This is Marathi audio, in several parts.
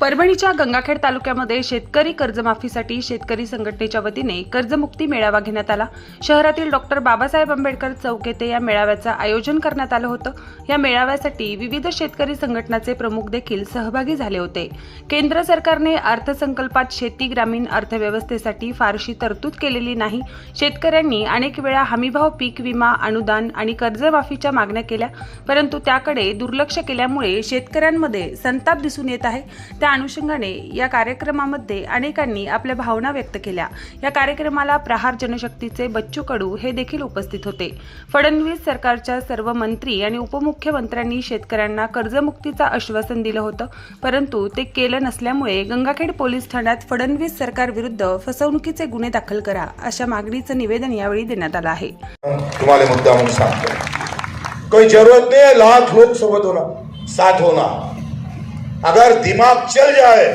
परभणीच्या गंगाखेड तालुक्यामध्ये शेतकरी कर्जमाफीसाठी शेतकरी संघटनेच्या वतीने कर्जमुक्ती मेळावा घेण्यात आला. शहरातील डॉक्टर बाबासाहेब आंबेडकर चौक येथे या मेळाव्याचं आयोजन करण्यात आलं होतं. या मेळाव्यासाठी विविध शेतकरी संघटनाचे प्रमुख देखील सहभागी झाले होते. केंद्र सरकारने अर्थसंकल्पात शेती ग्रामीण अर्थव्यवस्थेसाठी फारशी तरतूद केलेली नाही. शेतकऱ्यांनी अनेक वेळा हमीभाव पीक विमा अनुदान आणि कर्जमाफीच्या मागण्या केल्या परंतु त्याकडे दुर्लक्ष केल्यामुळे शेतकऱ्यांमध्ये संताप दिसून येत आहे. त्या अनुषंगाने या कार्यक्रमामध्ये अनेकांनी आपल्या भावना व्यक्त केल्या. या कार्यक्रमाला प्रहार जनशक्तीचे बच्चू कडू हे देखील उपस्थित होते. फडणवीस सरकारच्या सर्व मंत्री आणि उपमुख्यमंत्र्यांनी शेतकऱ्यांना कर्जमुक्तीचं आश्वासन दिलं होतं. परंतु ते केलं नसल्यामुळे गंगाखेड पोलीस ठाण्यात फडणवीस सरकारविरुद्ध फसवणुकीचे गुन्हे दाखल करा अशा मागणीचं निवेदन यावेळी देण्यात आलं आहे. तुम्हाला मुद्दा म्हणून सांगतो. कोई जरूरत नहीं है लाख लोग सोबत होना साथ होना अगर दिमाग चल जाए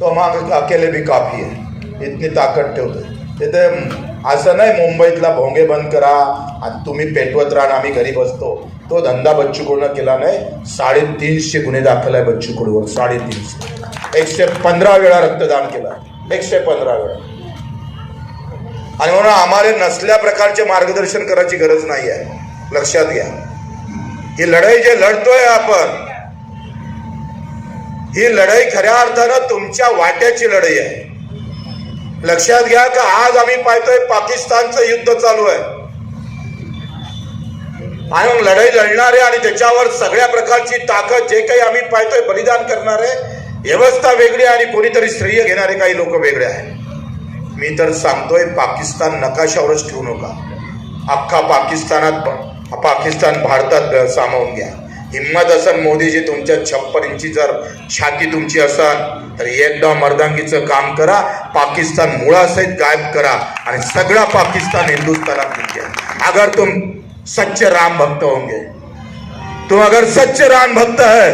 तो हम अकेले भी काफी है। इतनी ताकद ठेवते तिथे असं नाही मुंबईतला भोंगे बंद करा आणि तुम्ही पेटवत राहा आम्ही घरी बसतो। तो धंदा बच्चू कडून केला नाही साडेतीनशे गुन्हे दाखल आहे बच्चू कडूवर साडेतीनशे। एकशे पंधरा वेळा रक्तदान केलं एकशे पंधरा वेळा। आणि म्हणून आम्हाला नसल्या प्रकारचे मार्गदर्शन करायची गरज नाही आहे। लक्षात घ्या। ही लढाई जे लढतोय आपण ही लढाई खऱ्या अर्थानं तुमच्या वाट्याची लढाई आहे. लक्षात घ्या का आज आम्ही पाहतोय पाकिस्तानचं युद्ध चालू आहे. आणि मग लढाई लढणारे आणि त्याच्यावर सगळ्या प्रकारची ताकद जे काही आम्ही पाहतोय बलिदान करणारे व्यवस्था वेगळी आणि कोणीतरी श्रेय घेणारे काही लोक वेगळे आहेत. मी तर सांगतोय पाकिस्तान नकाशावरच ठेवू नका. अख्खा पाकिस्तानात पाकिस्तान भारतात सामावून घ्या. हिंमत असन मोदीजी तुमच्या छप्पन इंची जर छाती तुमची असन तर एकदा मर्दांगीचं काम करा पाकिस्तान मुळासहित गायब करा आणि सगळा पाकिस्तान हिंदुस्थानात घ्या. अगर तुम सच्चे राम भक्त होंगे तुम अगर सच्चे राम भक्त है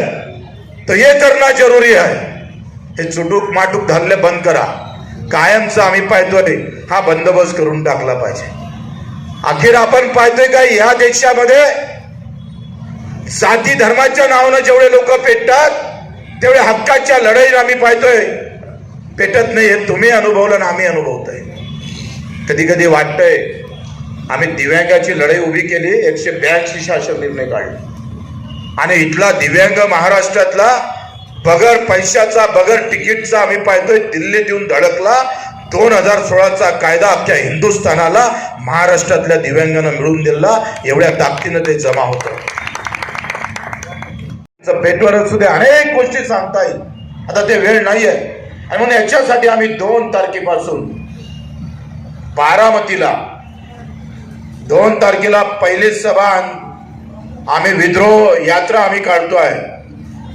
तो ये करना जरूरी है। हे चुटूक माटूक धरले बंद करा. कायमचा आम्ही पाहतोय हा बंदोबस्त करून टाकला पाहिजे. अखेर आपण पाहतोय का या देशामध्ये जाती धर्माच्या नावानं जेवढे लोक पेटतात तेवढे हक्काच्या लढाईला आम्ही पाहतोय. पेटत नाही हे तुम्ही अनुभवलं ना आम्ही अनुभवतोय. कधी कधी वाटतंय आम्ही दिव्यांगाची लढाई उभी केली एकशे ब्याऐंशी शासन निर्णय काढले. आणि इथला दिव्यांग महाराष्ट्रातला बगर पैशाचा बगर तिकीटचा आम्ही पाहतोय दिल्लीत येऊन धडकला दोन हजार सोळाचा कायदा अख्ख्या हिंदुस्थानाला महाराष्ट्रातल्या दिव्यांगांना मिळून दिला एवढ्या ताकदीनं ते जमा होतं. भेटवर असू दे अनेक गोष्टी सांगता येईल. आता ते वेळ नाही आहे आणि म्हणून याच्यासाठी आम्ही दोन तारखेपासून बारामतीला दोन तारखेला पहिली सभा आम्ही विद्रोह यात्रा आम्ही काढतो आहे.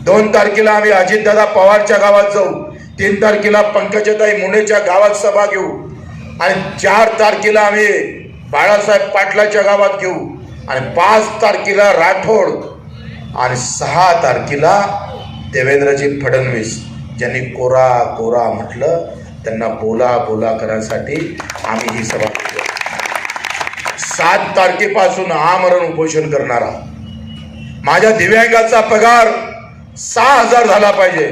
दोन तारखेला आम्ही अजितदादा पवारच्या गावात जाऊ. तीन तारखेला पंकजाताई मुंडेच्या गावात सभा घेऊ. आणि चार तारखेला आम्ही बाळासाहेब पाटलाच्या गावात घेऊ. आणि पाच तारखेला राठोड आणि सहा तारखेला देवेंद्रजी फडणवीस ज्यांनी कोरा कोरा म्हटलं त्यांना बोला बोला करण्यासाठी आम्ही ही सभा सात तारखेपासून आमरण उपोषण करणारा माझ्या दिव्यांगाचा पगार सहा हजार झाला पाहिजे.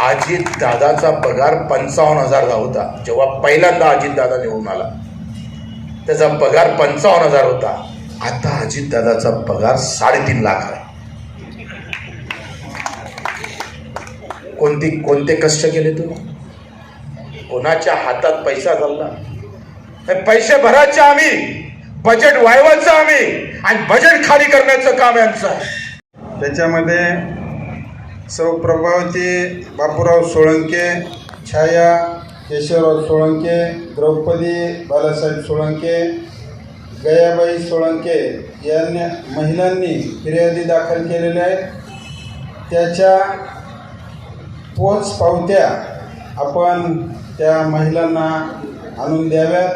अजित दादाचा पगार पंचावन्न हजार होता. जेव्हा पहिल्यांदा अजित दादा निवडून आला त्याचा पगार पंचावन्न हजार होता. आता अजित दादाचा पगार साडेतीन लाख आहे. कोणती कोणते कष्ट केले तुम्ही कोणाच्या हातात पैसा चालला पैसे भरायचे आम्ही. बजेट वाढवायचं आम्ही. आणि बजेट खाली करण्याचं काम यांचं आहे त्याच्यामध्ये सौ प्रभावती बापूराव सोळंके छाया केशवराव सोळंके द्रौपदी बालासाहेब सोळंके गयाबाई सोळंके यांनी महिलांनी फिर्यादी दाखल केलेल्या आहेत. त्याच्या पोच पावत्या आपण त्या महिलांना आणून द्याव्यात.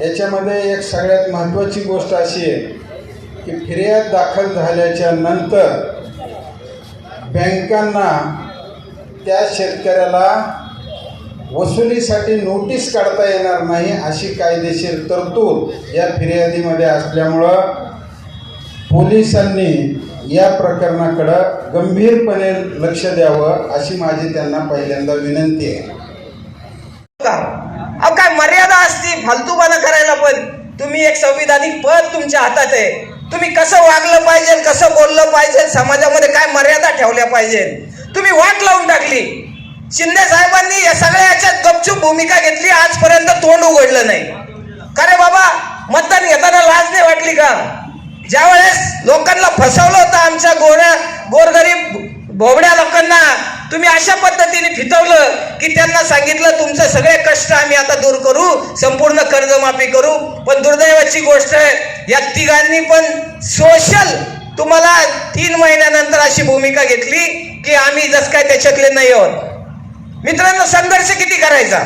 याच्यामध्ये एक सगळ्यात महत्त्वाची गोष्ट अशी आहे की फिर्याद दाखल झाल्याच्यानंतर बँकांना त्या शेतकऱ्याला वसुलीसाठी नोटीस काढता येणार नाही अशी कायदेशीर तरतूद या फिर्यादीमध्ये असल्यामुळं पोलिसांनी या प्रकरणाकडं गंभीरपणे लक्ष द्यावं अशी माझी त्यांना पहिल्यांदा विनंती आहे. अहो काय मर्यादा असती फालतूपणा करायला पण. तुम्ही एक संविधानिक पद तुमच्या हातात आहे. तुम्ही कसं वागलं पाहिजे कसं बोललं पाहिजे समाजामध्ये काय मर्यादा ठेवल्या पाहिजे तुम्ही वाट लावून टाकली. शिंदे साहेबांनी या सगळ्या याच्यात गपचूप भूमिका घेतली. आजपर्यंत तोंड उघडलं नाही. का बाबा? मतदान घेताना लाज नाही वाटली का? ज्या वेळेस लोकांना फसवलं होतं आमच्या गोऱ्या गोरगरीब भोबड्या लोकांना तुम्ही अशा पद्धतीने फितवलं की त्यांना सांगितलं तुमचे सगळे कष्ट आम्ही आता दूर करू संपूर्ण कर्जमाफी करू. पण दुर्दैवाची गोष्ट आहे या तिघांनी पण सोशल तुम्हाला तीन महिन्यानंतर अशी भूमिका घेतली की आम्ही जस काय त्याच्यातले नाही आहोत. मित्रांनो संघर्ष किती करायचा?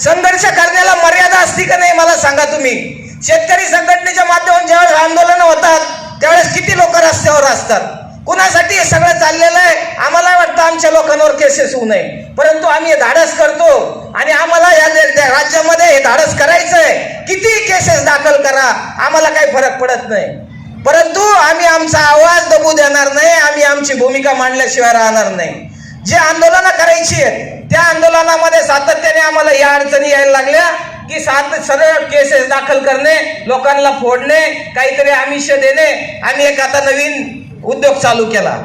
संघर्ष करण्याला मर्यादा असती का नाही मला सांगा तुम्ही. शेतकरी संघटनेच्या माध्यमातून ज्यावेळेस आंदोलन होतात त्यावेळेस किती लोक रस्त्यावर असतात? कुणासाठी हे सगळं चाललेलं आहे? आम्हाला वाटतं आमच्या लोकांवर केसेस होऊ नये. परंतु आम्ही हे धाडस करतो आणि आम्हाला या त्या राज्यामध्ये हे धाडस करायचंय. किती केसेस दाखल करा आम्हाला काही फरक पडत नाही. परंतु आम्ही आमचा आवाज दबू देणार नाही आम्ही आमची भूमिका मांडल्याशिवाय राहणार नाही. जे आंदोलन करायची त्या आंदोलनामध्ये सातत्याने आम्हाला या अडचणी यायला लागल्या की सात सरळ केसेस दाखल करणे लोकांना फोडणे काहीतरी आमिष देणे. आणि एक आता नवीन उद्योग चालू केला.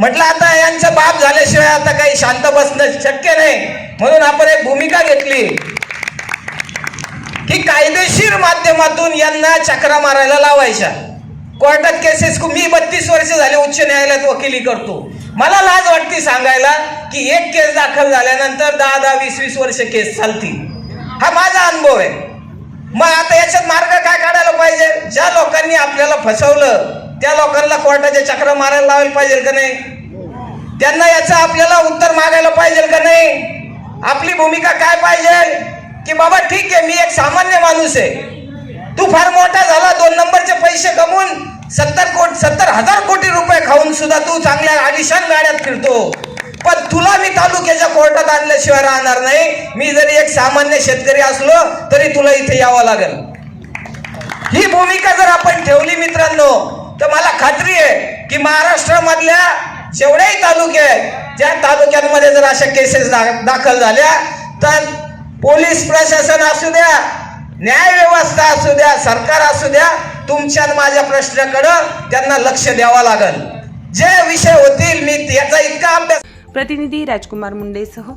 म्हटलं आता यांचं बाप झाल्याशिवाय आता काही शांत बसणं शक्य नाही. म्हणून आपण एक भूमिका घेतली. की कायदेशीर माध्यमातून यांना चक्रा मारायला लावायच्या. कोर्टात केसेस मी बत्तीस वर्ष झाले उच्च न्यायालयात वकिली करतो. मला लाज वाटते सांगायला की एक केस दाखल झाल्यानंतर दहा दहा वीस वीस वर्ष केस चालती हा माझा अनुभव आहे. मग आता याच्यात मार्ग काय काढायला पाहिजे? ज्या लोकांनी आपल्याला फसवलं त्या लोकांना कोर्टाच्या चक्र मारायला लावायला पाहिजे का नाही? त्यांना याचं आपल्याला उत्तर मागायला पाहिजे का नाही? आपली भूमिका काय पाहिजे? की बाबा ठीक आहे मी एक सामान्य माणूस आहे. तू फार मोठा झाला दोन नंबरचे पैसे कमवून सत्तर कोट सत्तर हजार कोटी रुपये खाऊन सुद्धा तू चांगल्या आलिशान गाड्यात फिरतो. पण तुला मी तालुक्याच्या कोर्टात आणल्याशिवाय राहणार नाही. मी जरी एक सामान्य शेतकरी असलो तरी तुला इथे यावं लागेल. ही भूमिका जर आपण ठेवली मित्रांनो तर मला खात्री आहे की महाराष्ट्रामधल्या जेवढेही तालुके आहेत ज्या तालुक्यांमध्ये जर अशा केसेस दाखल झाल्या तर पोलीस प्रशासन असू द्या न्याय व्यवस्था असू द्या सरकार असू द्या तुमच्या माझ्या प्रश्नाकडं त्यांना लक्ष द्यावं लागेल. जे विषय होतील मी याचा इतका अभ्यास प्रतिनिधी राजकुमार मुंडेसह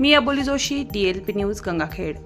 मी Aboli Joshi D L P news Gangakhed.